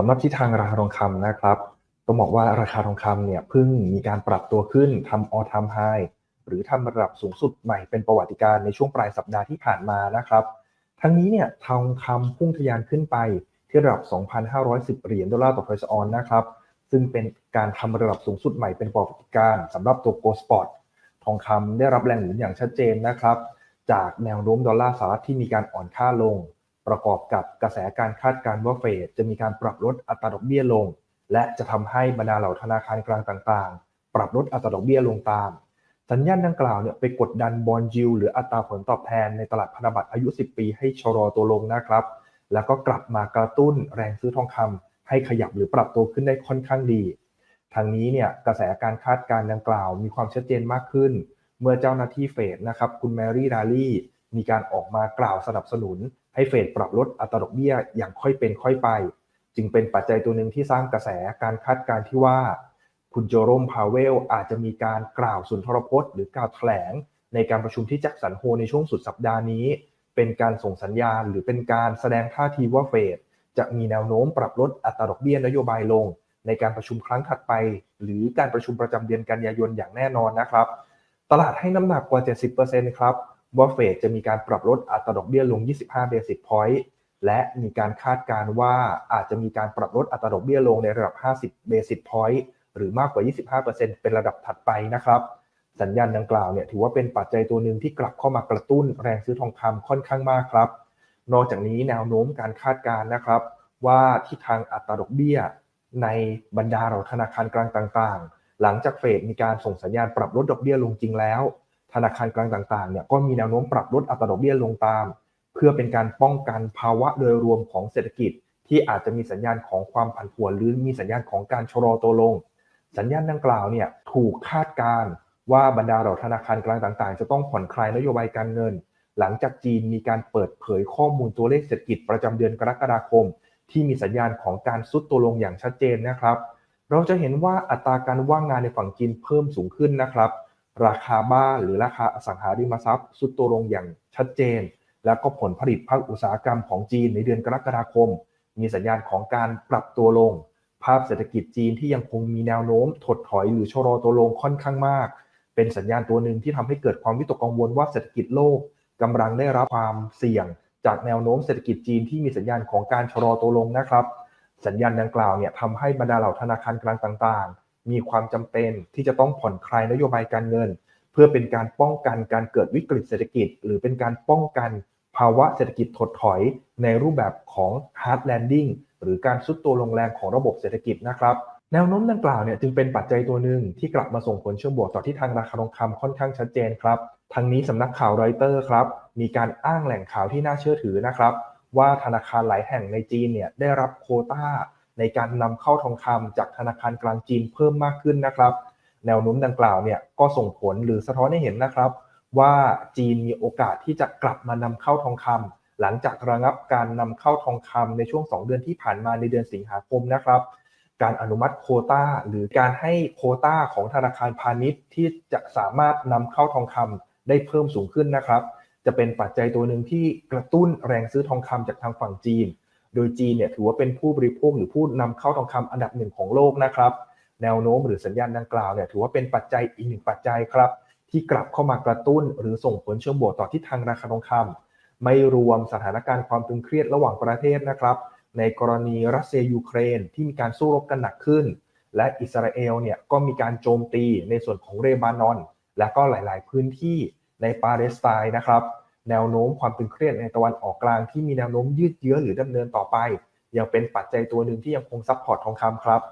สำหรับที่ทางราคาทองคำนะครับต้องบอกว่าราคาทองคำเนี่ยเพิ่งมีการปรับตัวขึ้นทำ all time high หรือทำระดับสูงสุดใหม่เป็นประวัติการในช่วงปลายสัปดาห์ที่ผ่านมานะครับ ทั้งนี้เนี่ยทองคำพุ่งทะยานขึ้นไปที่ระดับ 2,510 เหรียญดอลลาร์ต่อทอยส์ออนนะครับ ซึ่งเป็นการทำระดับสูงสุดใหม่เป็นประวัติการสำหรับตัวโกลสปอร์ตทองคำได้รับแรงหนุนอย่างชัดเจนนะครับ จากแนวโน้มดอลลาร์สหรัฐที่มีการอ่อนค่าลง ประกอบกับกระแสการคาดการณ์ว่าเฟดจะมีการปรับลดอัตราดอกเบี้ยลง และจะทำให้บรรดาเหล่าธนาคารกลางต่างๆ ปรับลดอัตราดอกเบี้ยลงตาม สัญญาณดังกล่าวเนี่ยไปกดดันบอลยิวหรืออัตราผลตอบแทนในตลาดพันธบัตรอายุ 10 ปีให้ชะลอตัวลงนะครับ แล้วก็กลับมากระตุ้นแรงซื้อทองคำให้ขยับหรือปรับตัวขึ้นได้ค่อนข้างดีทางนี้เนี่ยกระแสการคาดการณ์ดังกล่าว มีความชัดเจนมากขึ้น เมื่อเจ้าหน้าที่เฟดนะครับคุณแมรี่ดาลี่มีการออกมากล่าวสนับสนุน ให้เฟดปรับลดอัตราดอกเบี้ยอย่างค่อยเป็นค่อยไป จึงเป็นปัจจัยตัวหนึ่งที่สร้างกระแสการคาดการณ์ที่ว่า คุณโจโรมพาวเวลอาจจะมีการกล่าวสุนทรพจน์หรือกล่าวแถลง ในการประชุมที่แจ็คสันโฮในช่วงสุดสัปดาห์นี้ เป็นการส่งสัญญาณ หรือเป็นการแสดงท่าทีว่าเฟดจะมีแนวโน้มปรับลดอัตราดอกเบี้ยนโยบายลง ในการประชุมครั้งถัดไป หรือการประชุมประจำเดือนกันยายนอย่างแน่นอนนะครับ ตลาดให้น้ำหนักกว่า 70%ครับ ว่าเฟดจะมีการปรับลดอัตราดอกเบี้ยลง 25 basis point และมีการคาดการณ์ว่าอาจจะมีการปรับลดอัตราดอกเบี้ยลงในระดับ 50 basis point หรือมากกว่า 25%เป็นระดับถัดไปนะครับ สัญญาณดังกล่าวเนี่ยถือว่าเป็นปัจจัยตัวหนึ่งที่กลับเข้ามากระตุ้นแรงซื้อทองคำค่อนข้างมากครับ นอกจากนี้แนวโน้มการคาดการณ์นะครับ ว่าทิศทางอัตราดอกเบี้ย ในบรรดาเราธนาคารกลางต่างๆ หลังจากเฟดมีการส่งสัญญาณปรับลดดอกเบี้ยลงจริงแล้ว ธนาคารกลางต่างๆเนี่ยก็มีแนวโน้มปรับลดอัตราดอกเบี้ยลงตาม เพื่อเป็นการป้องกันภาวะโดยรวมของเศรษฐกิจ ที่อาจจะมีสัญญาณของความผันผวนหรือมีสัญญาณของการชะลอตัวลง สัญญาณดังกล่าวเนี่ยถูกคาดการณ์ว่าบรรดาเราธนาคารกลางต่างๆ จะต้องผ่อนคลายนโยบายการเงิน หลังจากจีนมีการเปิดเผยข้อมูลตัวเลขเศรษฐกิจประจำเดือนกรกฎาคม ที่มีสัญญาณของการซุดตัวลงอย่างชัดเจนนะครับ เราจะเห็นว่าอัตราการว่างงานในฝั่งจีนเพิ่มสูงขึ้นนะครับ ราคาบ้านหรือราคาอสังหาริมทรัพย์ซุดตัวลงอย่างชัดเจน แล้วก็ผลผลิตภาคอุตสาหกรรมของจีนในเดือนกรกฎาคม มีสัญญาณของการปรับตัวลง ภาพเศรษฐกิจจีนที่ยังคงมีแนวโน้ม ถดถอยหรือชะลอตัวลงค่อนข้างมาก เป็นสัญญาณตัวหนึ่งที่ทำให้เกิดความวิตกกังวลว่าเศรษฐกิจโลกกำลังได้รับความเสี่ยง จากแนวโน้มเศรษฐกิจจีนที่มีสัญญาณของการชะลอตัวลงนะครับ สัญญาณดังกล่าวเนี่ยทำให้บรรดาเหล่าธนาคารกลางต่างๆ มีความจำเป็นที่จะต้องผ่อนคลายนโยบายการเงิน เพื่อเป็นการป้องกันการเกิดวิกฤตเศรษฐกิจ หรือเป็นการป้องกันภาวะเศรษฐกิจถดถอย ในรูปแบบของ hard landing หรือการซุดตัวลงแรงของระบบเศรษฐกิจนะครับแนวโน้มดังกล่าวเนี่ยจึงเป็นปัจจัยตัวหนึ่งที่กลับมาส่งผลเชิงบวกต่อที่ทางราคาทองคำค่อนข้างชัดเจนครับทั้งนี้สำนักข่าวรอยเตอร์ครับมีการอ้างแหล่งข่าวที่น่าเชื่อถือนะครับว่าธนาคารหลายแห่งในจีนเนี่ยได้รับโคต้า ในการนำเข้าทองคำจากธนาคารกลางจีนเพิ่มมากขึ้นนะครับ แนวโน้มดังกล่าวเนี่ยก็ส่งผลหรือสะท้อนให้เห็นนะครับ ว่าจีนมีโอกาสที่จะกลับมานำเข้าทองคำหลังจากระงับการนำเข้าทองคำในช่วง 2 เดือนที่ผ่านมาในเดือนสิงหาคมนะครับการอนุมัติโคตาหรือการให้โคตาของธนาคารพาณิชย์ที่จะสามารถนำเข้าทองคำได้เพิ่มสูงขึ้นนะครับ จะเป็นปัจจัยตัวหนึ่งที่กระตุ้นแรงซื้อทองคำจากทางฝั่งจีน โดยจีนเนี่ยถือว่าเป็นผู้บริโภคหรือผู้นำเข้าทองคำอันดับหนึ่งของโลกนะครับ แนวโน้มหรือสัญญาณดังกล่าวเนี่ยถือว่าเป็นปัจจัยอีกหนึ่งปัจจัยครับ ที่กลับเข้ามากระตุ้น หรือส่งผลเชิงบวกต่อทิศทางราคาทองคำไม่รวมสถานการณ์ความตึงเครียดระหว่างประเทศนะครับ ในกรณีรัสเซียยูเครนที่มีการสู้รบกันหนักขึ้น และอิสราเอลเนี่ยก็มีการโจมตีในส่วนของเรบานอน และก็หลาย ๆ พื้นที่ในปาเลสไตน์นะครับ แนวโน้มความตึงเครียดในตะวันออกกลางที่มีแนวโน้มยืดเยื้อหรือดำเนินต่อไป ยังเป็นปัจจัยตัวหนึ่งที่ยังคงซัพพอร์ตทองคำครับ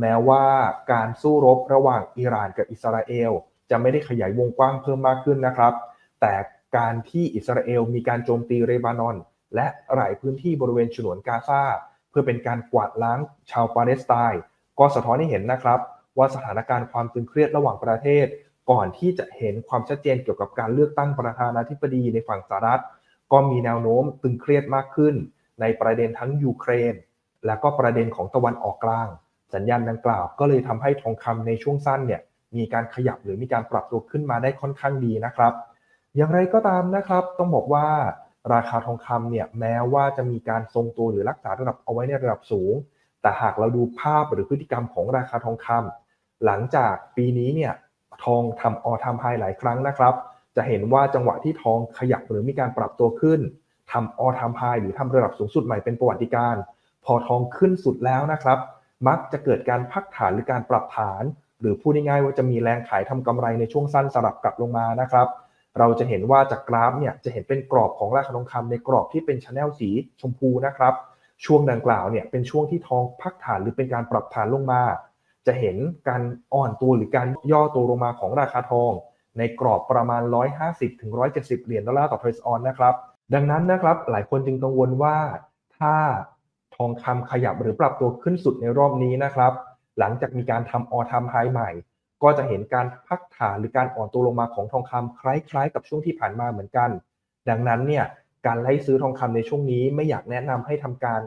แม้ว่าการสู้รบระหว่างอิหร่านกับอิสราเอล จะไม่ได้ขยายวงกว้างเพิ่มมากขึ้นนะครับ แต่การที่อิสราเอลมีการโจมตีเรบานอน และหลายพื้นที่บริเวณฉนวนกาซาเพื่อเป็นการกวาดล้างชาวปาเลสไตน์ก็สะท้อนให้เห็นนะครับ ว่าสถานการณ์ความตึงเครียดระหว่างประเทศ ก่อนที่จะเห็นความชัดเจนเกี่ยวกับการเลือกตั้งประธานาธิบดีในฝั่งสหรัฐ ก็มีแนวโน้มตึงเครียดมากขึ้น ในประเด็นทั้งยูเครน และก็ประเด็นของตะวันออกกลาง สัญญาณดังกล่าวก็เลยทำให้ทองคำในช่วงสั้นเนี่ยมีการขยับหรือมีการปรับตัวขึ้นมาได้ค่อนข้างดีนะครับ อย่างไรก็ตามนะครับ ต้องบอกว่าราคาทองคำเนี่ยแม้ว่าจะมีการทรงตัวหรือรักษาระดับเอาไว้ในระดับสูง แต่หากเราดูภาพหรือพฤติกรรมของราคาทองคำหลังจากปีนี้เนี่ย ทองทำออทามไฮหลายครั้งนะครับ จะเห็นว่าจังหวะที่ทองขยับหรือมีการปรับตัวขึ้นทำออทามไฮหรือทำระดับสูงสุดใหม่เป็นประวัติการ พอทองขึ้นสุดแล้วนะครับ มักจะเกิดการพักฐานหรือการปรับฐาน หรือพูดง่ายๆว่าจะมีแรงขายทำกำไรในช่วงสั้นสลับกลับลงมานะครับ เราจะเห็นว่าจากกราฟเนี่ยจะเห็นเป็นกรอบของราคาทองคำในกรอบที่เป็นชแนลสีชมพูนะครับ ช่วงดังกล่าวเนี่ยเป็นช่วงที่ทองพักฐานหรือเป็นการปรับฐานลงมา จะเห็นการอ่อนตัวหรือการย่อตัวลงมาของราคาทอง ในกรอบประมาณ 150ถึง170 เหรียญดอลลาร์ต่อเทรซออนนะครับ ดังนั้นนะครับหลายคนจึงกังวลว่า ถ้าทองคำขยับหรือปรับตัวขึ้นสุดในรอบนี้นะครับ หลังจากมีการทำออทามไฮใหม่ ก็จะเห็นการพักฐานหรือการอ่อนตัวลงมาของทองคำคล้ายๆ กับช่วงที่ผ่านมาเหมือนกัน ดังนั้นเนี่ยการไล่ซื้อทองคำในช่วงนี้ไม่อยากแนะนำให้ทำการ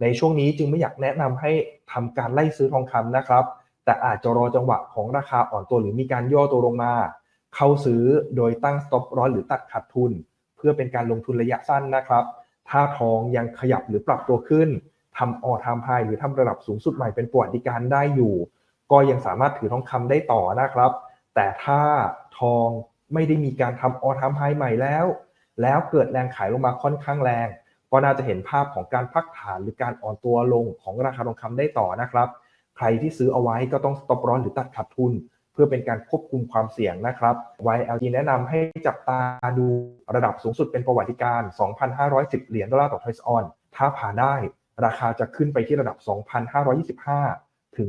ในช่วงนี้จึงไม่อยากแนะนำให้ทำการไล่ซื้อทองคำนะครับ แต่อาจจะรอจังหวะของราคาอ่อนตัวหรือมีการย่อตัวลงมา เข้าซื้อโดยตั้ง stop loss หรือตัดขาดทุน เพื่อเป็นการลงทุนระยะสั้นนะครับ ถ้าทองยังขยับหรือปรับตัวขึ้นทำออทามไฮหรือทำระดับสูงสุดใหม่เป็นประวัติการได้อยู่ ก็ยังสามารถถือทองคำได้ต่อนะครับ แต่ถ้าทองไม่ได้มีการทำออทามไฮใหม่แล้ว แล้วเกิดแรงขายลงมาค่อนข้างแรง ก็น่าจะเห็นภาพของการพักฐานหรือการอ่อนตัวลงของราคาทองคำได้ต่อนะครับ ใครที่ซื้อเอาไว้ก็ต้อง stop loss หรือตัดขาดทุน เพื่อเป็นการควบคุมความเสี่ยงนะครับ YLG แนะนำให้จับตาดูระดับสูงสุดเป็นประวัติการ 2,510 เหรียญดอลลาร์ต่อทรซออน ถ้าผ่านได้ ราคาจะขึ้นไปที่ระดับ 2,525 ถึง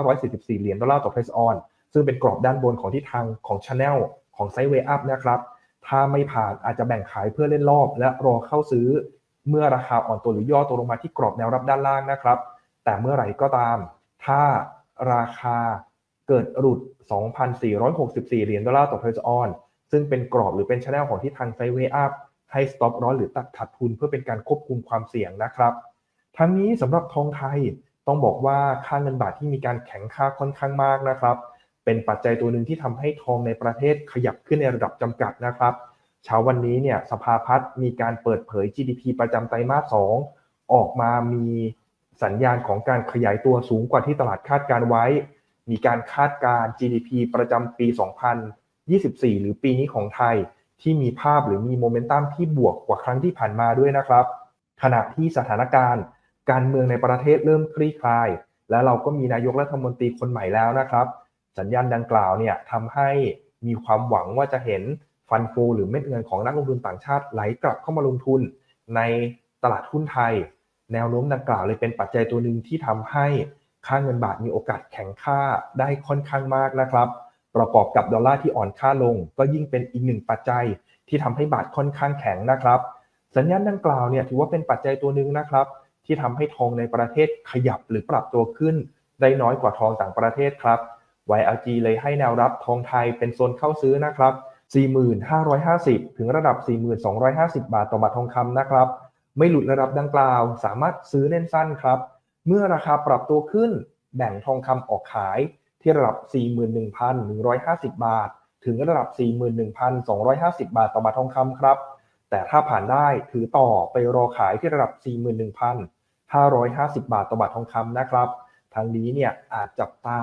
2,544 เหรียญดอลลาร์ต่อทรซออน ซึ่งเป็นกรอบด้านบนของทิศทางของ Channel ของไซด์เวย์อัพนะครับ ถ้าไม่ผ่านอาจจะแบ่งขายเพื่อเล่นรอบ และรอเข้าซื้อ เมื่อราคาอ่อนตัวหรือย่อตัวลงมาที่กรอบแนวรับด้านล่างนะครับ แต่เมื่อไหร่ก็ตาม ถ้าราคาเกิดหลุด 2,464 เหรียญดอลลาร์ต่อเทรซออน ซึ่งเป็นกรอบหรือเป็นชแนลของที่ทางไซเวอัพให้ stop loss หรือตัดขาดทุนเพื่อเป็นการควบคุมความเสี่ยงนะครับ ทั้งนี้สำหรับทองไทยต้องบอกว่าค่าเงินบาทที่มีการแข็งค่าค่อนข้างมากนะครับ เป็นปัจจัยตัวหนึ่งที่ทำให้ทองในประเทศขยับขึ้นในระดับจำกัดนะครับ เช้าวันนี้เนี่ยสภาพัฒน์มีการเปิดเผย GDP ประจำไตรมาส 2 ออกมามีสัญญาณของการขยายตัวสูงกว่าที่ตลาดคาดการไว้ มีการคาดการ GDP ประจำปี 2024 หรือปีนี้ของไทย ที่มีภาพหรือมีโมเมนตัมที่บวกกว่าครั้งที่ผ่านมาด้วยนะครับ ขณะที่สถานการณ์ การเมืองในประเทศเริ่มคลี่คลาย และเราก็มีนายกรัฐมนตรีคนใหม่แล้วนะครับ สัญญาณดังกล่าวเนี่ยทำให้มีความหวังว่าจะเห็น ฟันโฟหรือเม็ดเงินของนักลงทุนต่างชาติไหลกลับเข้ามาลงทุนในตลาดหุ้นไทย แนวโน้มดังกล่าวเลยเป็นปัจจัยตัวหนึ่งที่ทำให้ค่าเงินบาทมีโอกาสแข็งค่าได้ค่อนข้างมากนะครับ ประกอบกับดอลลาร์ที่อ่อนค่าลง ก็ยิ่งเป็นอีกหนึ่งปัจจัยที่ทำให้บาทค่อนข้างแข็งนะครับ สัญญาณดังกล่าวเนี่ยถือว่าเป็นปัจจัยตัวหนึ่งนะครับ ที่ทำให้ทองในประเทศขยับหรือปรับตัวขึ้น ได้น้อยกว่าทองต่างประเทศครับ YLG เลยให้แนวรับทองไทยเป็นโซนเข้าซื้อนะครับ 4,550 ถึงระดับ 4,250 บาทต่อบาททองคำนะครับ ไม่หลุดระดับดังกล่าว สามารถซื้อเล่นสั้นครับ เมื่อราคาปรับตัวขึ้น แบ่งทองคำออกขายที่ระดับ 41,150 บาท ถึงระดับ 41,250 บาทต่อบาททองคำครับ แต่ถ้าผ่านได้ถือต่อไปรอขายที่ระดับ 41,550 บาทต่อบาททองคำนะครับ ทางนี้เนี่ยอาจจับตา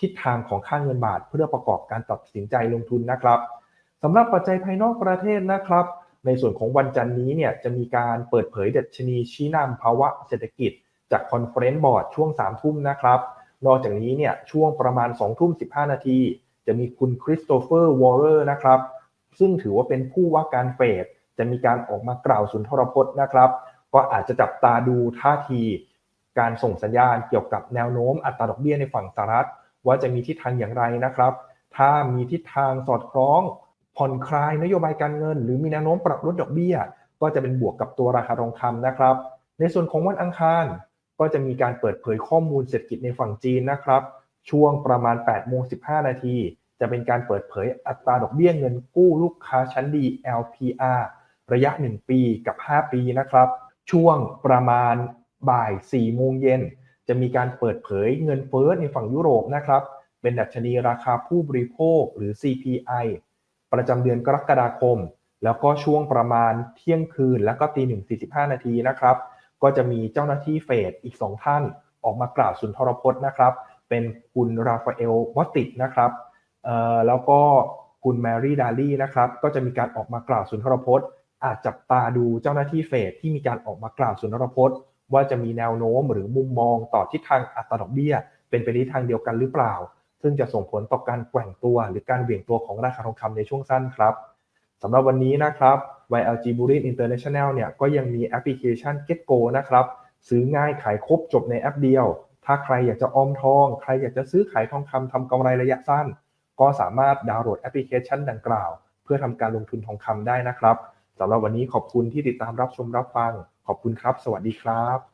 ทิศทางของค่าเงินบาทเพื่อประกอบการตัดสินใจลงทุนนะครับ สำหรับปัจจัยภายนอกประเทศนะครับ ในส่วนของวันจันนี้เนี่ยจะมีการเปิดเผยดัชนีชี้นำภาวะเศรษฐกิจ จากคอนเฟรนซ์บอร์ดช่วง3ทุ่มนะครับ นอกจากนี้เนี่ยช่วงประมาณ2ทุ่ม15 นาที จะมีคุณคริสโตเฟอร์วอลเลอร์นะครับ ซึ่งถือว่าเป็นผู้ว่าการเฟดจะมีการออกมากล่าวสุนทรพจน์นะครับ ก็อาจจะจับตาดูท่าทีการส่งสัญญาณเกี่ยวกับแนวโน้มอัตราดอกเบี้ยในฝั่งสหรัฐ ว่าจะมีทิศทางอย่างไรนะครับ ถ้ามีทิศทางสอดคล้อง ผ่อนคลายนโยบายการเงิน หรือมีแนวโน้มปรับลดดอกเบี้ย ก็จะเป็นบวกกับตัวราคาทองคำนะครับ ในส่วนของวันอังคาร ก็จะมีการเปิดเผยข้อมูลเศรษฐกิจในฝั่งจีนนะครับ ช่วงประมาณ8โมง15 นาที จะเป็นการเปิดเผยอัตราดอกเบี้ยเงินกู้ลูกค้าชั้นดี LPR ระยะ 1 ปีกับ 5 ปีนะครับ ช่วงประมาณบ่าย4โมงเย็นจะมีการเปิดเผยเงินเฟ้อในฝั่งยุโรปนะครับ เป็นดัชนีราคาผู้บริโภคหรือ CPI ประจำเดือนกรกฎาคม แล้วก็ช่วงประมาณเที่ยงคืน แล้วก็ตีหนึ่งสี่สิบห้านาทีนะครับ ก็จะมีเจ้าหน้าที่เฟดอีก2ท่านออกมากล่าวสุนทรพจน์นะครับ เป็นคุณราฟาเอลวอตติกนะครับเอ่อแล้วก็คุณแมรี่ดาลีนะครับ ก็จะมีการออกมากล่าวสุนทรพจน์ อาจจับตาดูเจ้าหน้าที่เฟดที่มีการออกมากล่าวสุนทรพจน์ ว่าจะมีแนวโน้มหรือมุมมองต่อทิศทางอัตราดอกเบี้ย เป็นไปในทางเดียวกันหรือเปล่า ซึ่งจะส่งผลต่อการแกว่งตัวหรือการเหวี่ยงตัวของราคาทองคำในช่วงสั้นครับสำหรับวันนี้นะครับ YLG Bullion International เนี่ยก็ยังมีแอปพลิเคชัน GetGo นะครับซื้อง่ายขายครบจบในแอปเดียว ถ้าใครอยากจะออมทอง ใครอยากจะซื้อขายทองคำทำกำไรระยะสั้น ก็สามารถดาวน์โหลดแอปพลิเคชันดังกล่าว เพื่อทำการลงทุนทองคำได้นะครับสำหรับวันนี้ขอบคุณที่ติดตามรับชมรับฟัง ขอบคุณครับ สวัสดีครับ